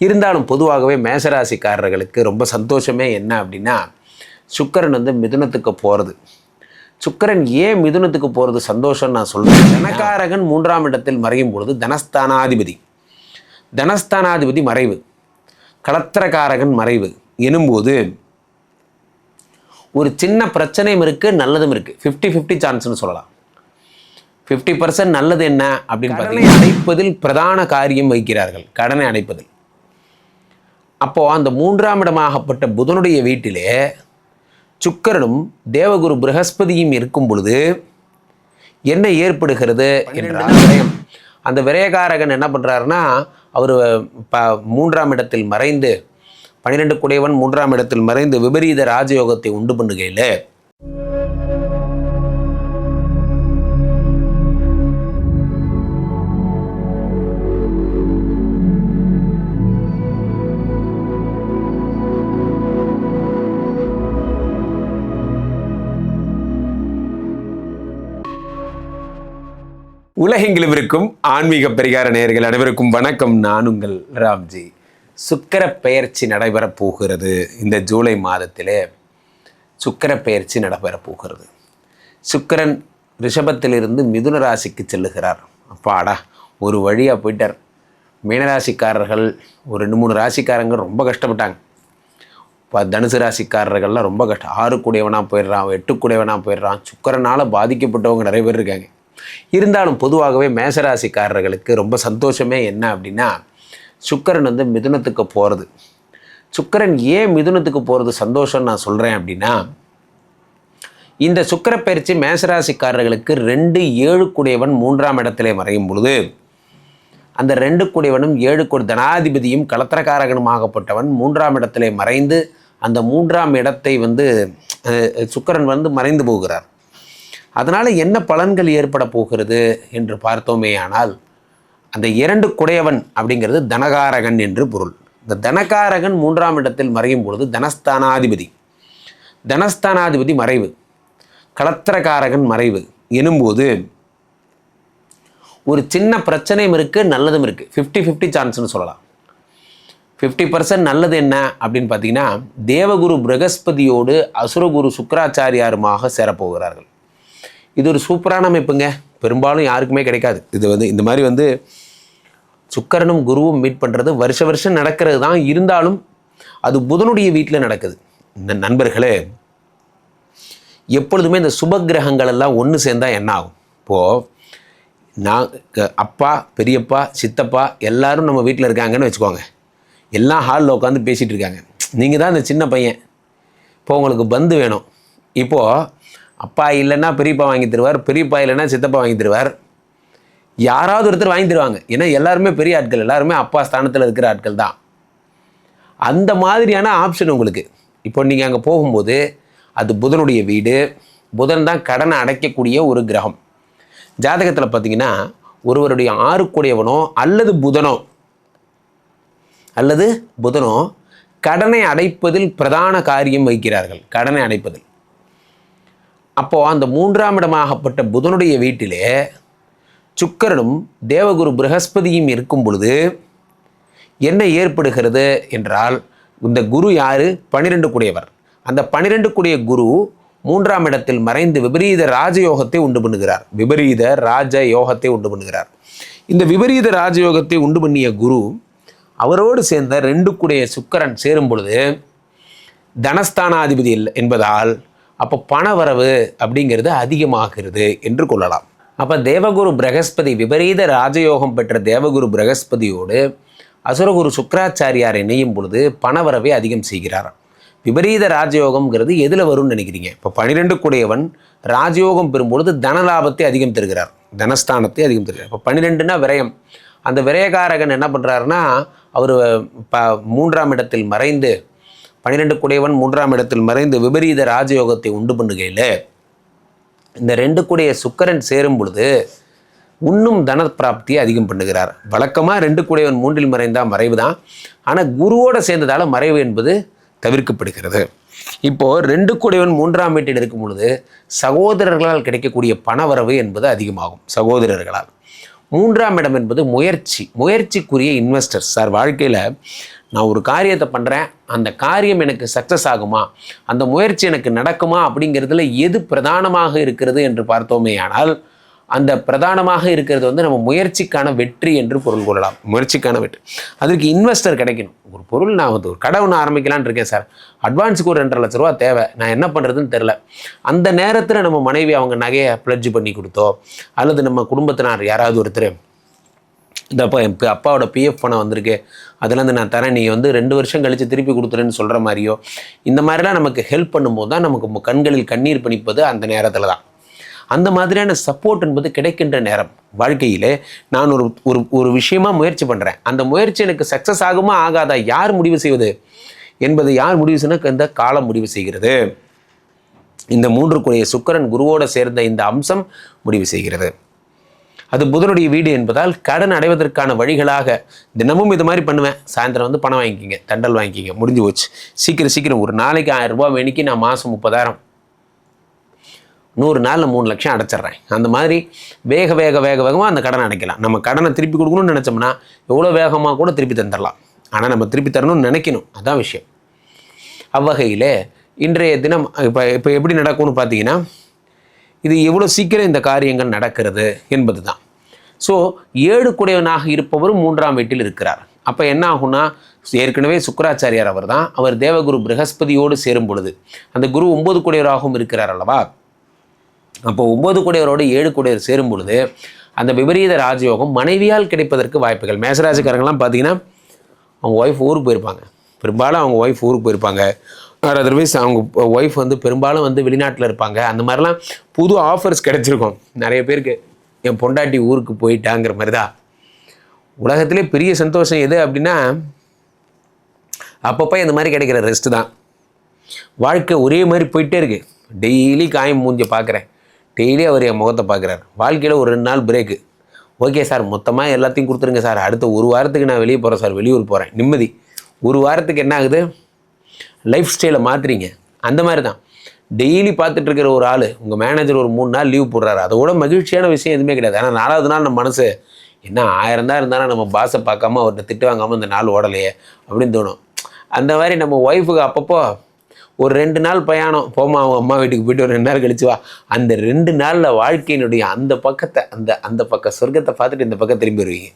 இருந்தாலும் பொதுவாகவே மேசராசிக்காரர்களுக்கு ரொம்ப சந்தோஷமே என்ன அப்படின்னா சுக்கிரன் வந்து மிதுனத்துக்கு போகிறது சுக்கிரன் ஏன் மிதுனத்துக்கு போகிறது சந்தோஷம் நான் சொல்கிறேன் தனக்காரகன் மூன்றாம் இடத்தில் மறையும் பொழுது தனஸ்தானாதிபதி. தனஸ்தானாதிபதி மறைவு. களத்திரக்காரகன் மறைவு. எனும்போது ஒரு சின்ன பிரச்சனையும் இருக்குது நல்லதும் இருக்குது ஃபிஃப்டி ஃபிஃப்டி சான்ஸ்னு சொல்லலாம். ஃபிஃப்டி பர்சன்ட் நல்லது என்ன அப்படின்னு பார்த்தீங்கன்னா அடைப்பதில் பிரதான காரியம் வைக்கிறார்கள் கடனை அடைப்பதில். அப்போது அந்த மூன்றாம் இடமாகப்பட்ட புதனுடைய வீட்டிலே சுக்கிரனும் தேவகுரு பிரகஸ்பதியும் இருக்கும் பொழுது என்ன ஏற்படுகிறது என்றால் விரயம். அந்த விரயகாரகன் என்ன பண்ணுறாருன்னா அவர் ப மூன்றாம் இடத்தில் மறைந்து பன்னிரெண்டு குடையவன் மூன்றாம் இடத்தில் மறைந்து விபரீத ராஜயோகத்தை உண்டு பண்ணுகையில் உலகெங்கிலும் இருக்கும் ஆன்மீக பரிகார நேயர்கள் அனைவருக்கும் வணக்கம். நான் உங்கள் ராம்ஜி. சுக்கர பெயர்ச்சி நடைபெறப் போகிறது. இந்த ஜூலை மாதத்திலே சுக்கர பெயர்ச்சி நடைபெறப் போகிறது. சுக்கிரன் ரிஷபத்திலிருந்து மிதுன ராசிக்கு செல்லுகிறார். அப்பாடா ஒரு வழியாக போயிட்டார். மீனராசிக்காரர்கள் ஒரு ரெண்டு மூணு ராசிக்காரங்க ரொம்ப கஷ்டப்பட்டாங்க. இப்போ தனுசு ராசிக்காரர்கள்லாம் ரொம்ப கஷ்டம் ஆறு கூடியவனாக போயிடுறான் எட்டு கூடியவனாக போயிடுறான். சுக்கரனால் பாதிக்கப்பட்டவங்க நிறைய பேர் இருக்காங்க. இருந்தாலும் பொதுவாகவே மேசராசிக்காரர்களுக்கு ரொம்ப சந்தோஷமே என்ன அப்படின்னா சுக்கரன் வந்து மிதுனத்துக்கு போகிறது சுக்கரன் ஏன் மிதுனத்துக்கு போகிறது சந்தோஷம் நான் சொல்கிறேன் அப்படின்னா இந்த சுக்கிர பயிற்சி மேசராசிக்காரர்களுக்கு ரெண்டு ஏழு குடையவன் மூன்றாம் இடத்திலே மறையும் பொழுது அந்த ரெண்டு கூடியவனும் ஏழு கொடி தனாதிபதியும் கலத்திரக்காரகனுமாகப்பட்டவன் மூன்றாம் இடத்திலே மறைந்து அந்த மூன்றாம் இடத்தை வந்து அஹ், வந்து மறைந்து போகிறார். அதனால் என்ன பலன்கள் ஏற்பட போகிறது என்று பார்த்தோமேயானால் அந்த இரண்டு குடையவன் அப்படிங்கிறது தனகாரகன் என்று பொருள். இந்த தனகாரகன் மூன்றாம் இடத்தில் மறையும் பொழுது தனஸ்தானாதிபதி. தனஸ்தானாதிபதி மறைவு. களத்திரகாரகன் மறைவு. எனும்போது ஒரு சின்ன பிரச்சனையும் இருக்குது நல்லதும் இருக்குது ஃபிஃப்டி ஃபிஃப்டி சான்ஸ்னு சொல்லலாம். ஃபிஃப்டி பர்சன்ட் நல்லது என்ன அப்படின்னு பார்த்தீங்கன்னா தேவகுரு பிரகஸ்பதியோடு அசுரகுரு சுக்கராச்சாரியாருமாக சேரப்போகிறார்கள். இது ஒரு சூப்பரான அமைப்புங்க. பெரும்பாலும் யாருக்குமே கிடைக்காது. இது வந்து இந்த மாதிரி வந்து சுக்கரனும் குருவும் மீட் பண்ணுறது வருஷ வருஷம் நடக்கிறது தான். இருந்தாலும் அது புதனுடைய வீட்டில் நடக்குது. இந்த நண்பர்களே எப்பொழுதுமே இந்த சுப கிரகங்கள் எல்லாம் ஒன்று சேர்ந்தால் என்ன ஆகும்? இப்போது நான் அப்பா பெரியப்பா சித்தப்பா எல்லாரும் நம்ம வீட்டில் இருக்காங்கன்னு வச்சுக்கோங்க. எல்லாம் ஹாலில் உட்காந்து பேசிகிட்டு இருக்காங்க. நீங்கள் தான் இந்த சின்ன பையன். இப்போ உங்களுக்கு பந்து வேணும். இப்போது அப்பா இல்லைன்னா பெரியப்பா வாங்கி தருவார் பெரியப்பா இல்லைன்னா சித்தப்பா வாங்கி தருவார். யாராவது ஒருத்தர் வாங்கி தருவாங்க. ஏன்னா எல்லாருமே பெரிய ஆட்கள் எல்லாருமே அப்பா ஸ்தானத்தில் இருக்கிற ஆட்கள் தான். அந்த மாதிரியான ஆப்ஷன் உங்களுக்கு. இப்போ நீங்கள் அங்கே போகும்போது அது புதனுடைய வீடு. புதன் தான் கடனை அடைக்கக்கூடிய ஒரு கிரகம். ஜாதகத்தில் பார்த்தீங்கன்னா ஒருவருடைய ஆறுக்குடையவனோ அல்லது புதனோ அல்லது புதனோ கடனை அடைப்பதில் பிரதான காரியம் வைக்கிறார்கள் கடனை அடைப்பதில். அப்போது அந்த மூன்றாம் இடமாகப்பட்ட புதனுடைய வீட்டிலே சுக்கரனும் தேவகுரு பிரகஸ்பதியும் இருக்கும் பொழுது என்ன ஏற்படுகிறது என்றால் இந்த குரு யார்? பனிரெண்டு கூடியவர். அந்த பனிரெண்டு கூடிய குரு மூன்றாம் இடத்தில் மறைந்து விபரீத ராஜயோகத்தை உண்டு பண்ணுகிறார். விபரீத ராஜ யோகத்தை உண்டு பண்ணுகிறார். இந்த விபரீத ராஜயோகத்தை உண்டு பண்ணிய குரு அவரோடு சேர்ந்த ரெண்டு கூடிய சுக்கரன் சேரும் பொழுது தனஸ்தானாதிபதி இல்லை என்பதால் அப்போ பணவரவு அப்படிங்கிறது அதிகமாகிறது என்று கொள்ளலாம். அப்போ தேவகுரு பிரகஸ்பதி விபரீத ராஜயோகம் பெற்ற தேவகுரு பிரகஸ்பதியோடு அசுரகுரு சுக்கராச்சாரியார் இணையும் பொழுது பணவரவை அதிகம் செய்கிறார் விபரீத ராஜயோகம்ங்கிறது எதில் வரும்னு நினைக்கிறீங்க? இப்போ பன்னிரெண்டு கூடையவன் ராஜயோகம் பெறும்பொழுது தனலாபத்தை அதிகம் தருகிறார். தனஸ்தானத்தை அதிகம் தருகிறார். இப்போ பன்னிரெண்டுனா விரயம். அந்த விரயகாரகன் என்ன பண்ணுறாருன்னா அவர் ப மூன்றாம் இடத்தில் மறைந்து பன்னிரெண்டு குடையவன் மூன்றாம் இடத்தில் மறைந்து விபரீத ராஜயோகத்தை உண்டு பண்ணுகையில் இந்த ரெண்டு கூடைய சுக்கரன் சேரும் பொழுது இன்னும் தன பிராப்தியை அதிகம் பண்ணுகிறார். வழக்கமாக ரெண்டு கூடையவன் மூன்றில் மறைந்தால் மறைவு தான் ஆனால் குருவோடு சேர்ந்ததால் மறைவு என்பது தவிர்க்கப்படுகிறது. இப்போது ரெண்டு கூடையவன் மூன்றாம் வீட்டில் இருக்கும் பொழுது சகோதரர்களால் கிடைக்கக்கூடிய பணவரவு என்பது அதிகமாகும் சகோதரர்களால். மூன்றாம் இடம் என்பது முயற்சி முயற்சிக்குரிய இன்வெஸ்டர்ஸ் சார் வாழ்க்கையில் நான் ஒரு காரியத்தை பண்ணுறேன் அந்த காரியம் எனக்கு சக்ஸஸ் ஆகுமா? அந்த முயற்சி எனக்கு நடக்குமா? அப்படிங்கிறதுல எது பிரதானமாக இருக்கிறது என்று பார்த்தோமே ஆனால் அந்த பிரதானமாக இருக்கிறது வந்து நம்ம முயற்சிக்கான வெற்றி என்று பொருள் கொள்ளலாம். முயற்சிக்கான வெற்றி. அதற்கு இன்வெஸ்டர் கிடைக்கணும். ஒரு பொருள் நான் வந்து ஒரு கடை ஒன்று ஆரம்பிக்கலான் இருக்கேன் சார். அட்வான்ஸுக்கு ஒரு ரெண்டரை லட்ச ரூபா தேவை. நான் என்ன பண்ணுறதுன்னு தெரில அந்த நேரத்தில் நம்ம மனைவி அவங்க நகையை பிளட்ஜ் பண்ணி கொடுத்தோ அல்லது நம்ம குடும்பத்தினார் யாராவது ஒருத்தர் இந்த அப்பா என் அப்பாவோட பிஎஃப் பணம் வந்திருக்கு. அதுலேருந்து நான் தரேன். நீ வந்து ரெண்டு வருஷம் கழித்து திருப்பி கொடுத்துருன்னு சொல்கிற மாதிரியோ இந்த மாதிரிலாம் நமக்கு ஹெல்ப் பண்ணும்போது தான் நமக்கு கண்களில் கண்ணீர் பணிப்பது அந்த நேரத்தில் தான். அந்த மாதிரியான சப்போர்ட் என்பது கிடைக்கின்ற நேரம். வாழ்க்கையிலே நான் ஒரு ஒரு ஒரு விஷயமா முயற்சி பண்ணுறேன் அந்த முயற்சி எனக்கு சக்ஸஸ் ஆகுமா ஆகாதா யார் முடிவு செய்வது? என்பது யார் முடிவு செய்யணும்? இந்த காலம் முடிவு செய்கிறது. இந்த மூன்று கூடிய குருவோடு சேர்ந்த இந்த அம்சம் முடிவு செய்கிறது. அது புதனுடைய வீடு என்பதால் கடன் அடைவதற்கான வழிகளாக தினமும் இது மாதிரி பண்ணுவேன். சாயந்தரம் வந்து பணம் வாங்கிக்கிங்க தண்டல் வாங்கிக்கிங்க முடிஞ்சு போச்சு. சீக்கிரம் சீக்கிரம் ஒரு நாளைக்கு ஆயிரம் ரூபாய் வேணிக்கு நான் மாதம் முப்பதாயிரம். நூறு நாளில் மூணு லட்சம் அடைச்சிட்றேன். அந்த மாதிரி வேக வேக வேக வேகமாக அந்த கடனை அடைக்கலாம். நம்ம கடனை திருப்பி கொடுக்கணும்னு நினச்சோம்னா எவ்வளோ வேகமாக கூட திருப்பி தந்துடலாம். ஆனால் நம்ம திருப்பி தரணும்னு நினைக்கணும். அதான் விஷயம். அவ்வகையில் இன்றைய தினம் இப்போ இப்போ எப்படி நடக்கும்னு பார்த்தீங்கன்னா இது எவ்வளோ சீக்கிரம் இந்த காரியங்கள் நடக்கிறது என்பது தான் ஸோ ஏழு குடையவனாக இருப்பவரும் மூன்றாம் வீட்டில் இருக்கிறார். அப்போ என்ன ஆகும்னா ஏற்கனவே சுக்கராச்சாரியார் அவர் தான் அவர் தேவகுரு பிரகஸ்பதியோடு சேரும் பொழுது அந்த குரு ஒம்பது குடையவராகவும் இருக்கிறார் அல்லவா? அப்போ ஒன்பது குடையவரோடு ஏழு குடையவர் சேரும் பொழுது அந்த விபரீத ராஜயோகம் மனைவியால் கிடைப்பதற்கு வாய்ப்புகள். மேசராஜக்காரங்களாம் பார்த்தீங்கன்னா அவங்க ஒய்ஃப் ஊருக்கு போயிருப்பாங்க. பெரும்பாலும் அவங்க ஒய்ஃப் ஊருக்கு போயிருப்பாங்க. ஆர் அதர்வைஸ் அவங்க ஒய்ஃப் வந்து பெரும்பாலும் வந்து வெளிநாட்டில் இருப்பாங்க. அந்த மாதிரிலாம் புது ஆஃபர்ஸ் கிடச்சிருக்கும். நிறைய பேருக்கு என் பொண்டாட்டி ஊருக்கு போயிட்டாங்கிற மாதிரி தான் உலகத்திலே பெரிய சந்தோஷம் எது அப்படின்னா அப்பப்போ இந்த மாதிரி கிடைக்கிற ரெஸ்ட்டு தான். வாழ்க்கை ஒரே மாதிரி போயிட்டே இருக்குது டெய்லி காயம் மூஞ்ச பார்க்குறேன் டெய்லி அவர் என் முகத்தை பார்க்குறாரு வாழ்க்கையில் ஒரு ரெண்டு நாள் பிரேக்கு ஓகே சார் மொத்தமாக எல்லாத்தையும் கொடுத்துருங்க சார் அடுத்த ஒரு வாரத்துக்கு நான் வெளியே போகிறேன் சார் வெளியூர் போகிறேன் நிம்மதி. ஒரு வாரத்துக்கு என்ன ஆகுது? லைஃப் ஸ்டைலை மாற்றுறீங்க அந்த மாதிரி தான் டெய்லி பார்த்துட்டு இருக்கிற ஒரு ஆள் உங்கள் மேனேஜர் ஒரு மூணு நாள் லீவ் போடுறாரு. அதோட மகிழ்ச்சியான விஷயம் எதுவுமே கிடையாது. ஆனால் நாலாவது நாள் நம்ம மனசு என்ன ஆயிரம் தான் இருந்தாலும் நம்ம பாஸை பார்க்காம அவர்கிட்ட திட்டு வாங்காமல் இந்த நாள் ஓடலையே அப்படின்னு தோணும். அந்த மாதிரி நம்ம ஒய்ஃபுக்கு அப்பப்போ ஒரு ரெண்டு நாள் பயணம் போமா அவங்க அம்மா வீட்டுக்கு போயிட்டு ஒரு ரெண்டு நாள் கழிச்சு வா. அந்த ரெண்டு நாளில் வாழ்க்கையினுடைய அந்த பக்கத்தை அந்த அந்த பக்கம் சொர்க்கத்தை பார்த்துட்டு இந்த பக்கம் திரும்பி வருவீங்க.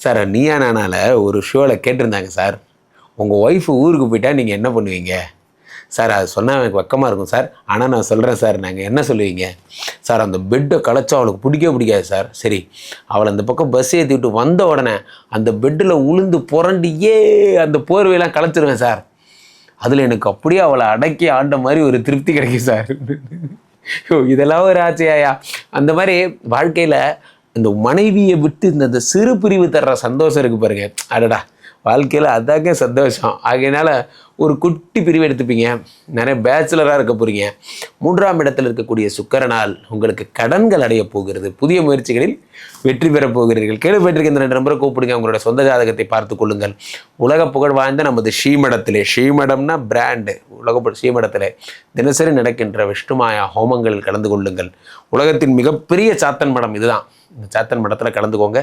சார் நீயா நானால் ஒரு ஷோவில் கேட்டிருந்தாங்க சார். உங்கள் ஒய்ஃபு ஊருக்கு போயிட்டால் நீங்கள் என்ன பண்ணுவீங்க? சார் அது சொன்னால் எனக்கு வெக்கமாக இருக்கும் சார் ஆனால் நான் சொல்கிறேன் சார் நாங்கள் என்ன சொல்லுவீங்க? சார் அந்த பெட்டை கலைச்சா அவளுக்கு பிடிக்கவே பிடிக்காது சார் சரி அவளை அந்த பக்கம் பஸ் ஏற்றி விட்டு வந்த உடனே அந்த பெட்டில் உளுந்து புரண்டு ஏ அந்த போர்வையெல்லாம் களைச்சிருவேன் சார் அதில் எனக்கு அப்படியே அவளை அடக்கி ஆண்ட மாதிரி ஒரு திருப்தி கிடைக்கும் சார் இதெல்லாம் ஒரு ஆச்சையாயா அந்த மாதிரி வாழ்க்கையில் இந்த மனைவியை விட்டு இந்த இந்த சிறு பிரிவு தர்ற சந்தோஷம் இருக்கு பாருங்க. அடடா. வாழ்க்கையில் அதாங்க சந்தோஷம். ஆகையினால் ஒரு குட்டி பிரிவு எடுத்துப்பீங்க. நிறைய பேச்சுலராக இருக்க போகிறீங்க மூன்றாம் இடத்தில் இருக்கக்கூடிய சுக்கரனால் உங்களுக்கு கடன்கள் அடைய போகிறது. புதிய முயற்சிகளில் வெற்றி பெறப் போகிறீர்கள். கேள்விப்பட்டிருக்க இந்த ரெண்டு நம்பரை கூப்பிடுங்க. உங்களோட சொந்த ஜாதகத்தை பார்த்து கொள்ளுங்கள். உலக புகழ் வாய்ந்த நமது ஸ்ரீமடத்திலே. ஸ்ரீமடம்னா பிராண்டு உலக ஸ்ரீமடத்தில். தினசரி நடக்கின்ற விஷ்ணுமாயா ஹோமங்களில் கலந்து கொள்ளுங்கள். உலகத்தின் மிகப்பெரிய சாத்தன் மடம் இதுதான். இந்த சாத்தன் மடத்தில் கலந்துக்கோங்க.